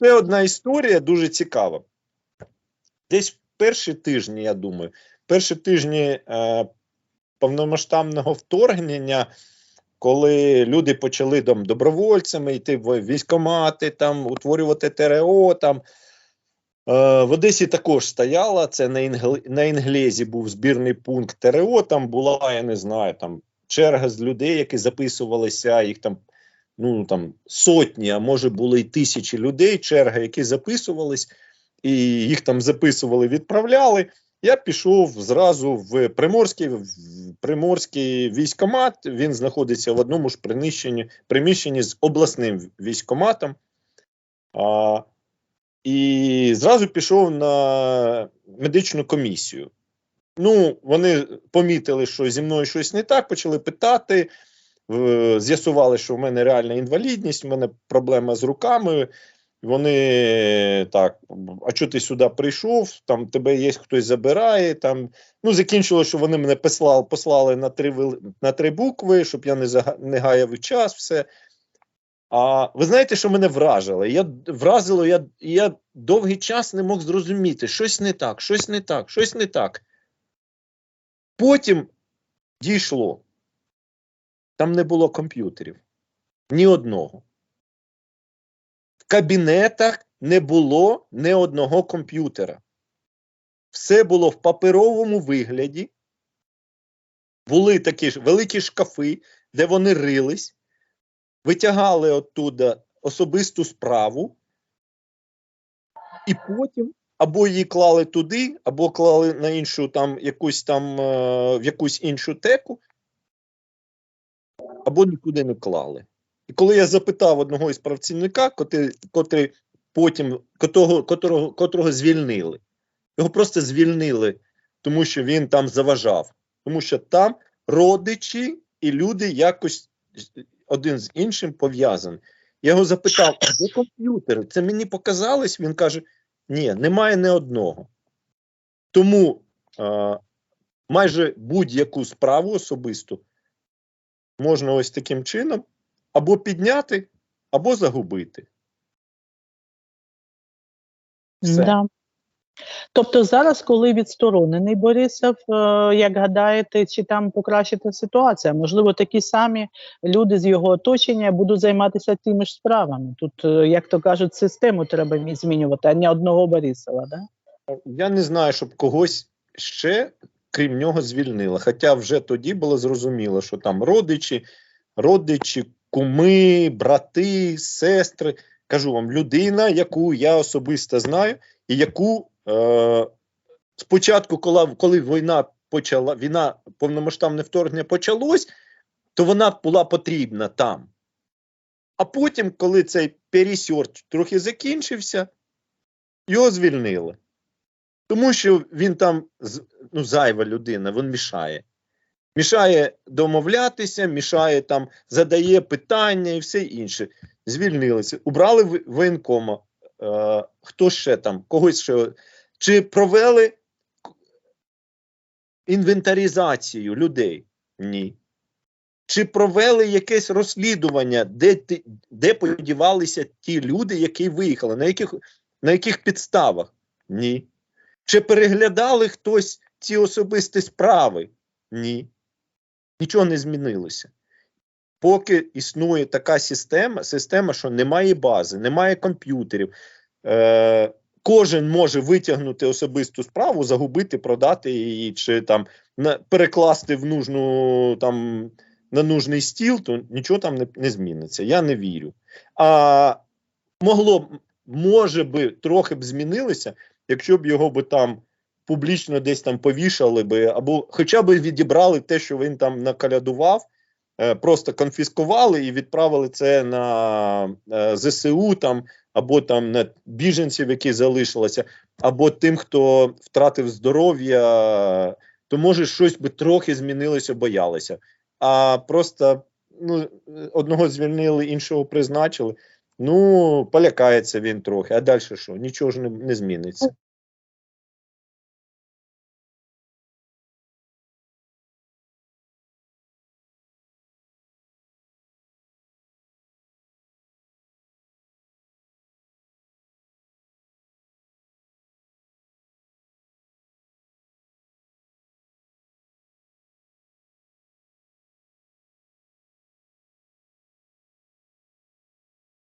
Це одна історія дуже цікава. Десь в перші тижні, я думаю, перші тижні е, повномасштабного вторгнення, коли люди почали там добровольцями йти в військомати, там утворювати ТРО. Там, е, в Одесі також стояла. Це на, Інгл... на Інглезі був збірний пункт ТРО. Там була, я не знаю, там черга з людей, які записувалися, їх там. Ну там сотні, а може були й тисячі людей, черга, які записувались, і їх там записували, відправляли. Я пішов зразу в Приморський, в Приморський військомат. Він знаходиться в одному ж приміщенні, приміщенні з обласним військоматом. А, і зразу пішов на медичну комісію. Ну, вони помітили, що зі мною щось не так, почали питати. З'ясували, що в мене реальна інвалідність, в мене проблема з руками. Вони так, а чого ти сюди прийшов? Там тебе є хтось забирає. Там ну закінчило, що вони мене послали, послали на три на три букви, щоб я не зага- не гаяв час. Все. А ви знаєте, що мене вражило? Я вразило, я, я довгий час не мог зрозуміти, щось не так, щось не так, щось не так. Потім дійшло. Там не було комп'ютерів. Ні одного. В кабінетах не було ні одного комп'ютера. Все було в паперовому вигляді. Були такі ж великі шкафи, де вони рились, витягали оттуда особисту справу, і потім або її клали туди, або клали на іншу там якусь там е, в якусь іншу теку, або нікуди не клали. І коли я запитав одного із працівника, котрий, котрий потім котрого, котрого, котрого звільнили, його просто звільнили, тому що він там заважав, тому що там родичі і люди якось один з іншим пов'язані. Я його запитав, а де комп'ютери? Це мені показалось. Він каже: ні, немає ні одного. Тому е, майже будь-яку справу особисту можна ось таким чином або підняти, або загубити. Все. Да. Тобто зараз, коли відсторонений Борисов, е, як гадаєте, чи там покращиться ситуація? Можливо, такі самі люди з його оточення будуть займатися тими ж справами. Тут, е, як то кажуть, систему треба змінювати, а не одного Борисова. Да? Я не знаю, щоб когось ще, крім нього, звільнили. Хоча вже тоді було зрозуміло, що там родичі, родичі, куми, брати, сестри. Кажу вам, людина, яку я особисто знаю, і яку е, спочатку, коли, коли війна почала, війна, повномасштабне вторгнення почалось, то вона була потрібна там. А потім, коли цей пересьорт трохи закінчився, його звільнили. Тому що він там ну, зайва людина, він мішає. Мішає домовлятися, мішає там, задає питання і все інше. Звільнилися. Убрали воєнкома. Е, хто ще там? Когось ще. Чи провели інвентаризацію людей? Ні. Чи провели якесь розслідування, де, де подівалися ті люди, які виїхали? На яких, на яких підставах? Ні. Чи переглядали хтось ці особисті справи? Ні. Нічого не змінилося. Поки існує така система, система, що немає бази, немає комп'ютерів. Е, кожен може витягнути особисту справу, загубити, продати її, чи там на, перекласти в нужну, там, на нужний стіл, то нічого там не, не зміниться. Я не вірю. А могло б, може би, трохи б змінилося, якщо б його би там публічно десь там повішали би, або хоча б відібрали те, що він там накалядував, е, просто конфіскували і відправили це на е, ЗСУ там, або там на біженців, які залишилися, або тим, хто втратив здоров'я, то може щось би трохи змінилося, боялися. А просто ну, одного звільнили, іншого призначили. Ну, полякається він трохи, а далі що? Нічого ж не, не зміниться.